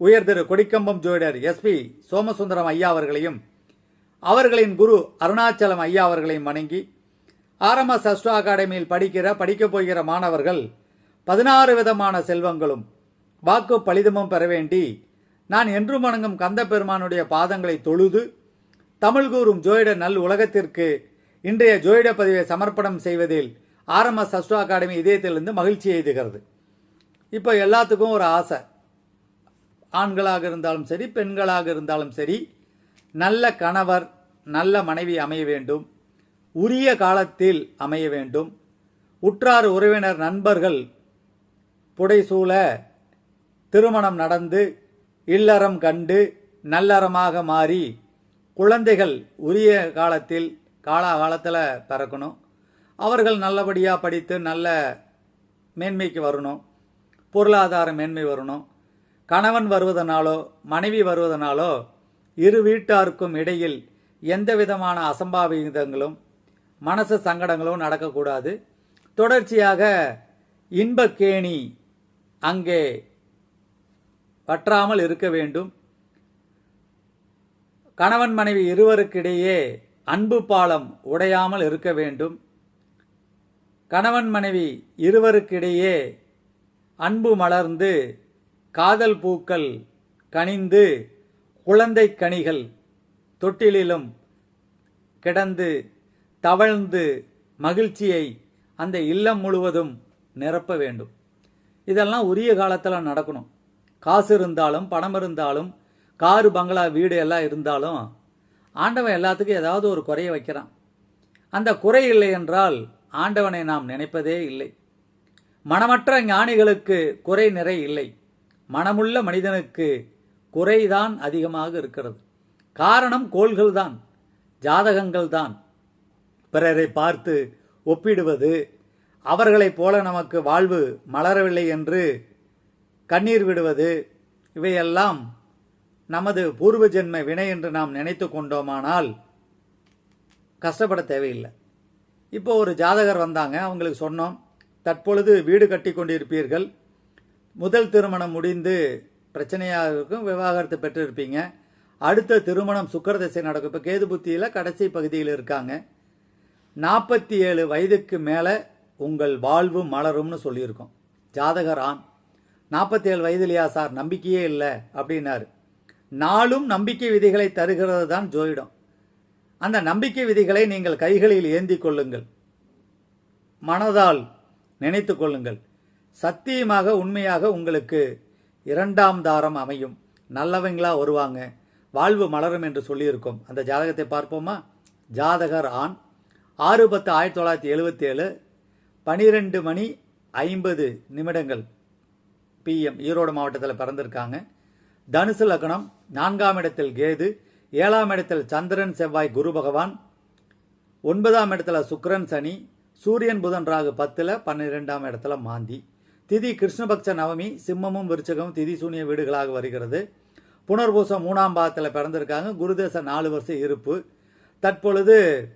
உயர் திரு கொடிக்கம்பம் ஜோதிடர் எஸ்பி சோமசுந்தரம் ஐயா அவர்களையும் அவர்களின் குரு அருணாச்சலம் ஐயா அவர்களையும் வணங்கி ஆர்எம்எஸ் அஸ்ட்ரோ அகாடமியில் படிக்கிற படிக்கப் போகிற மாணவர்கள் பதினாறு விதமான செல்வங்களும் வாக்கு பலிதமும் பெற வேண்டி நான் என்றும் வணங்கும் கந்த பெருமானுடைய பாதங்களை தொழுது தமிழ் கூறும் ஜோயிட நல் உலகத்திற்கு இன்றைய ஜோயிட பதிவை சமர்ப்பணம் செய்வதில் ஆர்எம்எஸ் அஸ்ட்ரோ அகாடமி இதயத்திலிருந்து மகிழ்ச்சி எய்துகிறது இப்போ எல்லாத்துக்கும் ஒரு ஆசை. ஆண்களாக இருந்தாலும் சரி பெண்களாக இருந்தாலும் சரி நல்ல கணவர் நல்ல மனைவி அமைய வேண்டும். உரிய காலத்தில் அமைய வேண்டும். உற்றார் உறவினர் நண்பர்கள் புடைசூழ திருமணம் நடந்து இல்லறம் கண்டு நல்லறமாக மாறி குழந்தைகள் உரிய காலத்தில் காலாகாலத்தில் பிறக்கணும். அவர்கள் நல்லபடியாக படித்து நல்ல மேன்மைக்கு வரணும். பொருளாதார மேன்மை வரணும். கணவன் வருவதனாலோ மனைவி வருவதனாலோ இரு வீட்டாருக்கும் இடையில் எந்த விதமான அசம்பாவிதங்களும் மனசு சங்கடங்களும் நடக்கக்கூடாது. தொடர்ச்சியாக இன்பக்கேணி அங்கே வற்றாமல் இருக்க வேண்டும். கணவன் மனைவி இருவருக்கிடையே அன்பு பாலம் உடையாமல் இருக்க வேண்டும். கணவன் மனைவி இருவருக்கிடையே அன்பு மலர்ந்து காதல் பூக்கள் கனிந்து குழந்தை கனிகள் தொட்டிலிலும் கிடந்து தவழ்ந்து மகிழ்ச்சியை அந்த இல்லம் முழுவதும் நிரப்ப வேண்டும். இதெல்லாம் உரிய காலத்தில் நடக்கணும். காசு இருந்தாலும் பணம் இருந்தாலும் காரு பங்களா வீடு எல்லாம் இருந்தாலும் ஆண்டவன் எல்லாத்துக்கும் ஏதாவது ஒரு குறைய வைக்கிறான். அந்த குறை இல்லை என்றால் ஆண்டவனை நாம் நினைப்பதே இல்லை. மனமற்ற ஞானிகளுக்கு குறை நிறை இல்லை. மனமுள்ள மனிதனுக்கு குறைதான் அதிகமாக இருக்கிறது. காரணம் கோள்கள் தான் ஜாதகங்கள் தான் பிறரை பார்த்து ஒப்பிடுவது அவர்களைப் போல நமக்கு வாழ்வு மலரவில்லை என்று கண்ணீர் விடுவது இவையெல்லாம் நமது பூர்வ ஜென்ம வினை என்று நாம் நினைத்து கொண்டோமானால் கஷ்டப்பட தேவையில்லை. இப்போ ஒரு ஜாதகர் வந்தாங்க அவங்களுக்கு சொன்னோம் தற்பொழுது வீடு கட்டி கொண்டிருப்பீர்கள் முதல் திருமணம் முடிந்து பிரச்சனையாக இருக்கும் விவாகரத்து பெற்றிருப்பீங்க. அடுத்த திருமணம் சுக்கரதசை நடக்கும். இப்போ கேது புத்தியில் கடைசி பகுதியில் இருக்காங்க. நாற்பத்தி ஏழு வயதுக்கு மேலே உங்கள் வாழ்வு மலரும்னு சொல்லியிருக்கோம். ஜாதகர் ஆண். நாற்பத்தி ஏழு வயதுலையா சார்? நம்பிக்கையே இல்லை அப்படின்னாரு. நாளும் நம்பிக்கை விதிகளை தருகிறது தான் ஜோயிடம் அந்த நம்பிக்கை விதிகளை நீங்கள் கைகளில் ஏந்தி கொள்ளுங்கள். மனதால் நினைத்து கொள்ளுங்கள். சத்தியமாக உண்மையாக உங்களுக்கு இரண்டாம் தாரம் அமையும். நல்லவங்களா வருவாங்க. வாழ்வு மலரும் என்று சொல்லியிருக்கோம். அந்த ஜாதகத்தை பார்ப்போமா? ஜாதகர் ஆண். ஆறு பத்து ஆயிரத்தி தொள்ளாயிரத்தி எழுபத்தி ஏழு பனிரெண்டு மணி ஐம்பது நிமிடங்கள் பிஎம் ஈரோடு மாவட்டத்தில் பிறந்திருக்காங்க. தனுசு லக்னம் நான்காம் இடத்தில் கேது ஏழாம் இடத்தில் சந்திரன் செவ்வாய் குரு பகவான் ஒன்பதாம் இடத்துல சுக்ரன் சனி சூரியன் புதன் ராகு பத்தில் பன்னிரெண்டாம் இடத்துல மாந்தி. திதி கிருஷ்ணபக்ஷ நவமி சிம்மமும் விருச்சகமும் திதி சூனிய வீடுகளாக வருகிறது. புனர்பூசம் மூணாம் பாதத்தில் பிறந்திருக்காங்க. குருதேச நாலு வருஷம் இருப்பு. தற்பொழுது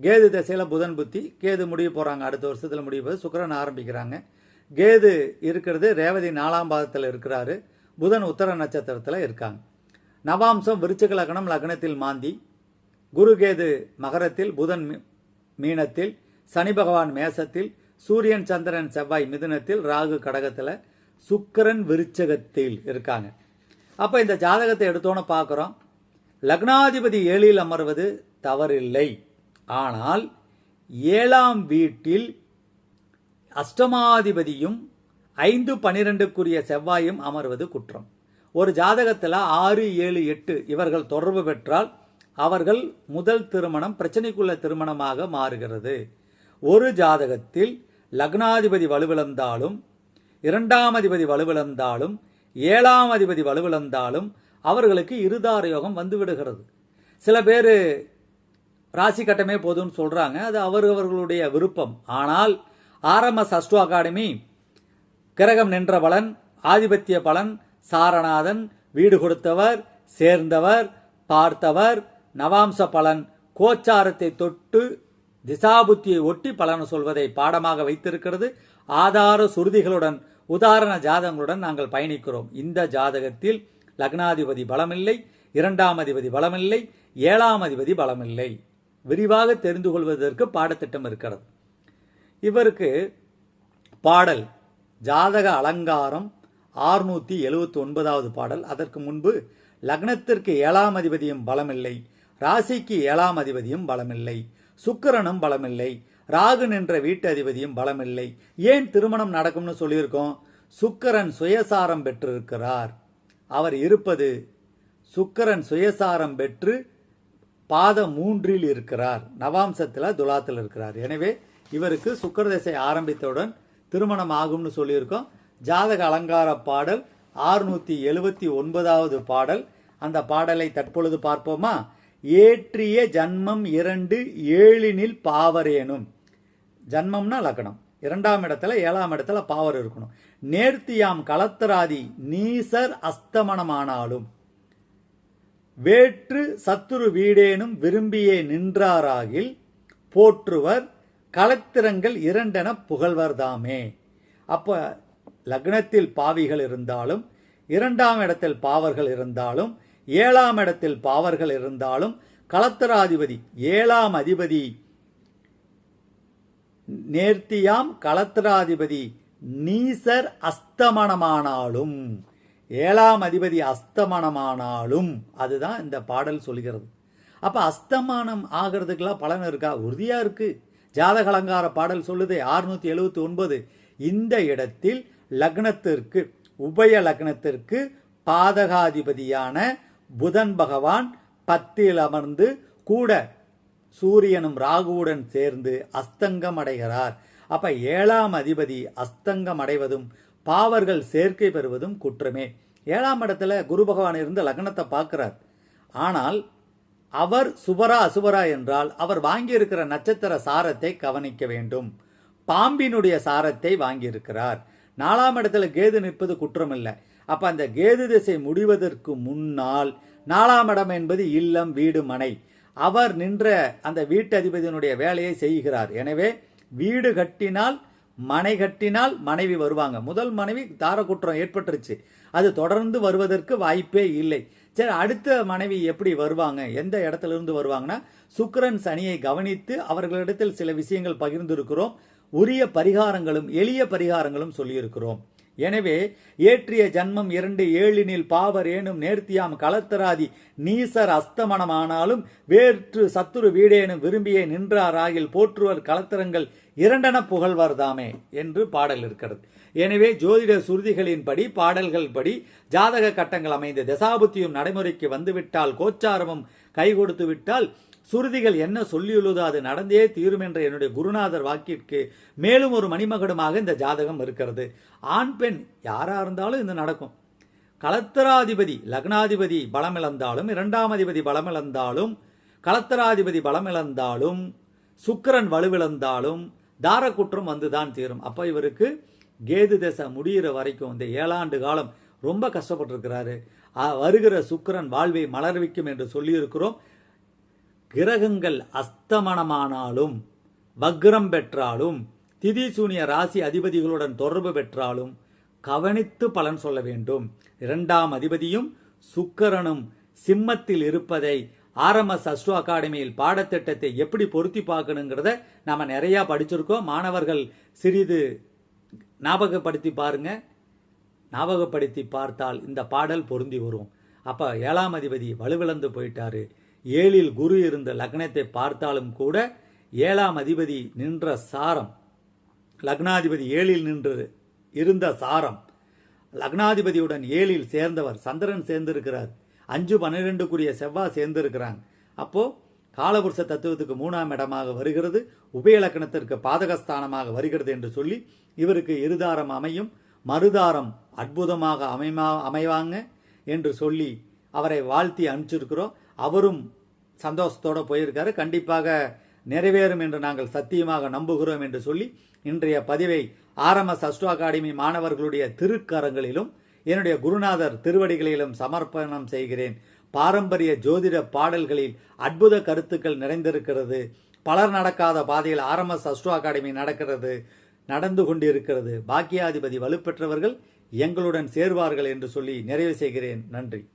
கேது திசையில் புதன் புத்தி. கேது முடிய போகிறாங்க அடுத்த வருஷத்தில் முடிய போது ஆரம்பிக்கிறாங்க. கேது இருக்கிறது ரேவதி நாலாம் பாதத்தில் இருக்கிறாரு. புதன் உத்தர நட்சத்திரத்தில் இருக்காங்க. நவாம்சம் விருச்சிக லக்னம் லக்னத்தில் மாந்தி. குரு கேது மகரத்தில் புதன் மீ- மீனத்தில் சனி பகவான் மேசத்தில் சூரியன் சந்திரன் செவ்வாய் மிதுனத்தில் ராகு கடகத்தில் சுக்கிரன் விருச்சகத்தில் இருக்காங்க. அப்போ இந்த ஜாதகத்தை எடுத்தோன்னு பார்க்குறோம் லக்னாதிபதி ஏழில் அமர்வது தவறில்லை. ஆனால் ஏழாம் வீட்டில் அஷ்டமாதிபதியும் ஐந்து பனிரெண்டுக்குரிய செவ்வாயும் அமர்வது குற்றம். ஒரு ஜாதகத்தில் ஆறு ஏழு எட்டு இவர்கள் தொடர்பு பெற்றால் அவர்கள் முதல் திருமணம் பிரச்சனைக்குள்ள திருமணமாக மாறுகிறது. ஒரு ஜாதகத்தில் லக்னாதிபதி வலுவிழந்தாலும் இரண்டாம் அதிபதி வலுவிழந்தாலும் ஏழாம் அதிபதி வலுவிழந்தாலும் அவர்களுக்கு இருதார யோகம் வந்துவிடுகிறது. சில பேர் ராசி கட்டமே போதும்னு சொல்கிறாங்க அது அவரவர்களுடைய விருப்பம். ஆனால் ஆர்எம்எஸ் அஸ்ட்ரோ அகாடமி கிரகம் நின்ற பலன் ஆதிபத்திய பலன் சாரநாதன் வீடு கொடுத்தவர் சேர்ந்தவர் பார்த்தவர் நவாம்ச பலன் கோச்சாரத்தை தொட்டு திசாபுத்தியை ஒட்டி பலன் சொல்வதை பாடமாக வைத்திருக்கிறது. ஆதார சுருதிகளுடன் உதாரண ஜாதகங்களுடன் நாங்கள் பயணிக்கிறோம். இந்த ஜாதகத்தில் லக்னாதிபதி பலமில்லை இரண்டாம் அதிபதி பலமில்லை ஏழாம் அதிபதி பலமில்லை. விரிவாக தெரிந்து கொள்வதற்கு பாடத்திட்டம் இருக்கிறது. இவருக்கு பாடல் ஜாதக அலங்காரம் ஆறுநூற்றி எழுபத்தி ஒன்பதாவது பாடல். அதற்கு முன்பு லக்னத்திற்கு ஏழாம் அதிபதியும் பலமில்லை ராசிக்கு ஏழாம் அதிபதியும் பலமில்லை. சுக்கரனும் பலமில்லை. ராகு நின்ற வீட்டு அதிபதியும் பலமில்லை. ஏன் திருமணம் நடக்கும்னு சொல்லியிருக்கோம்? சுக்கரன் சுயசாரம் பெற்றிருக்கிறார். அவர் இருப்பது சுக்கரன் சுயசாரம் பெற்று பாதம் மூன்றில் இருக்கிறார். நவாம்சத்தில் துலாத்தில் இருக்கிறார். எனவே இவருக்கு சுக்கரதசை ஆரம்பித்தவுடன் திருமணம் ஆகும்னு சொல்லியிருக்கோம். ஜாதக அலங்கார பாடல் ஆறுநூற்றி எழுபத்தி ஒன்பதாவது பாடல். அந்த பாடலை தற்பொழுது பார்ப்போமா? ஏற்றிய ஜன்மம் இரண்டு ஏழினில் பாவரேனும். ஜன்மம்னா லக்னம் இரண்டாம் இடத்துல ஏழாம் இடத்துல பாவர் இருக்கணும். நேர்த்தியாம் கலத்தராதி நீசர் அஸ்தமனமானாலும். வேற்று சத்துரு வீடேனும் விரும்பியே நின்றாராகில் போற்றுவர் களத்திரங்கள் இரண்டென புகழ்வர்தாமே அப்ப லக்னத்தில் பாவிகள் இருந்தாலும் இரண்டாம் இடத்தில் பாவர்கள் இருந்தாலும் ஏழாம் இடத்தில் பாவர்கள் இருந்தாலும் களத்திராதிபதி ஏழாம் அதிபதி நேர்த்தியாம் களத்திராதிபதி நீசர் அஸ்தமனமானாலும் ஏழாம் அதிபதி அஸ்தமனமானாலும் அதுதான் இந்த பாடல் சொல்கிறது. அப்போ அஸ்தமானம் ஆகிறதுக்கெல்லாம் பலன் இருக்கா? உறுதியாக இருக்குது ஜாதக அலங்கார பாடல் சொல்லுது ஆறுநூற்றி எழுபத்தி ஒன்பது இந்த இடத்தில் லக்னத்திற்கு உபய லக்னத்திற்கு பாதகாதிபதியான புதன் பகவான் பத்தில் அமர்ந்து கூட சூரியனும் ராகுவுடன் சேர்ந்து அஸ்தங்கம் அடைகிறார். அப்ப ஏழாம் அதிபதி அஸ்தங்கம் அடைவதும் பாவர்கள் சேர்க்கை பெறுவதும் குற்றமே. ஏழாம் இடத்துல குரு பகவான் இருந்து லக்னத்தை பார்க்கிறார். ஆனால் அவர் சுபரா அசுபரா என்றால் அவர் வாங்கியிருக்கிற நட்சத்திர சாரத்தை கவனிக்க வேண்டும். பாம்பினுடைய சாரத்தை வாங்கியிருக்கிறார். நாலாம் இடத்துல கேது நிற்பது குற்றம் இல்லை அப்ப அந்த கேது திசை முடிவதற்கு முன்னால் நாலாம் இடம் என்பது இல்லம் வீடு மனை. அவர் நின்ற அந்த வீட்டதிபதியினுடைய வேலையை செய்கிறார். எனவே வீடு கட்டினால் மனை கட்டினால் மனைவி வருவாங்க. முதல் மனைவி தாரக்குற்றம் ஏற்பட்டுருச்சு. அது தொடர்ந்து வருவதற்கு வாய்ப்பே இல்லை. சரி அடுத்த மனைவி எப்படி வருவாங்க? எந்த இடத்துல இருந்து வருவாங்கன்னா சுக்கரன் சனியை கவனித்து அவர்களிடத்தில் சில விஷயங்கள் பகிர்ந்திருக்கிறோம். உரிய பரிகாரங்களும் எளிய பரிகாரங்களும் சொல்லியிருக்கிறோம். எனவே ஏற்றிய ஜன்மம் இரண்டு ஏழினில் பாவர் ஏனும் நேர்த்தியாம் களத்தராதி நீசர் அஸ்தமனமானாலும் வேற்று சத்துரு வீடேனும் விரும்பியே நின்றாராகில் போற்றுவர் கலத்தரங்கள் இரண்டென புகழ்வார்தாமே என்று பாடல் இருக்கிறது. எனவே ஜோதிட சுருதிகளின்படி பாடல்கள் படி ஜாதக கட்டங்கள் அமைந்த தசாபுத்தியும் நடைமுறைக்கு வந்துவிட்டால் கோச்சாரமும் கை கொடுத்து விட்டால் சுருதிகள் என்ன சொல்லியுள்ளதோ அது நடந்தே தீரும் என்ற என்னுடைய குருநாதர் வாக்கிற்கு மேலும் ஒரு மணிமகடமாக இந்த ஜாதகம் இருக்கிறது. ஆண் பெண் யாரா இருந்தாலும் இது நடக்கும். கலத்தராதிபதி லக்னாதிபதி பலமிழந்தாலும் இரண்டாம் அதிபதி பலமிழந்தாலும் களத்திராதிபதி பலமிழந்தாலும் சுக்கரன் வலுவிழந்தாலும் தாரக்குற்றம் வந்துதான் தீரும். அப்போ இவருக்கு கேது தசை முடியிற வரைக்கும் இந்த ஏழாண்டு காலம் ரொம்ப கஷ்டப்பட்டிருக்கிறாரு. வருகிற சுக்கிரன் வாழ்வை மலர்விக்கும் என்று சொல்லியிருக்கிறோம். கிரகங்கள் அஸ்தமனமானாலும் வக்ரம் பெற்றாலும் திதி சூனிய ராசி அதிபதிகளுடன் தொடர்பு பெற்றாலும் கவனித்து பலன் சொல்ல வேண்டும். இரண்டாம் அதிபதியும் சுக்கரனும் சிம்மத்தில் இருப்பதை ஆர்எம்எஸ் அஸ்ட்ரோ அகாடமியில் பாடத்திட்டத்தை எப்படி பொருத்தி பார்க்கணுங்கிறத நாம நிறைய படிச்சிருக்கோம். மாணவர்கள் சிறிது ஞாபகப்படுத்தி பாருங்க. ஞாபகப்படுத்தி பார்த்தால் இந்த பாடல் பொருந்தி வரும். அப்ப ஏழாம் அதிபதி வலுவிழந்து போயிட்டாரு. ஏழில் குரு இருந்த லக்னத்தை பார்த்தாலும் கூட ஏழாம் அதிபதி நின்ற சாரம் லக்னாதிபதி ஏழில் நின்று இருந்த சாரம். லக்னாதிபதியுடன் ஏழில் சேர்ந்தவர் சந்திரன் சேர்ந்திருக்கிறார். அஞ்சு பன்னிரெண்டுக்குரிய செவ்வாய் சேர்ந்திருக்கிறாங்க அப்போ காலபுருஷ தத்துவத்துக்கு மூணாம் இடமாக வருகிறது உபயலக்கணத்திற்கு பாதகஸ்தானமாக வருகிறது என்று சொல்லி இவருக்கு இருதாரம் அமையும் மறுதாரம் அற்புதமாக அமைமா அமைவாங்க என்று சொல்லி அவரை வாழ்த்தி அனுப்பிச்சிருக்கிறோம். அவரும் சந்தோஷத்தோட போயிருக்காரு. கண்டிப்பாக நிறைவேறும் என்று நாங்கள் சத்தியமாக நம்புகிறோம் என்று சொல்லி இன்றைய பதிவை ஆர்எம்எஸ் அஸ்ட்ரோ அகாடமி மாணவர்களுடைய திருக்கரங்களிலும் என்னுடைய குருநாதர் திருவடிகளிலும் சமர்ப்பணம் செய்கிறேன். பாரம்பரிய ஜோதிட பாடல்களில் அற்புத கருத்துக்கள் நிறைந்திருக்கிறது. பலர் நடக்காத பாதையில் ஆர்எம்எஸ் அஸ்ட்ரோ அகாடமி நடக்கிறது நடந்து கொண்டிருக்கிறது. பாக்கியாதிபதி வலுப்பெற்றவர்கள் எங்களுடன் சேர்வார்கள் என்று சொல்லி நிறைவு செய்கிறேன். நன்றி.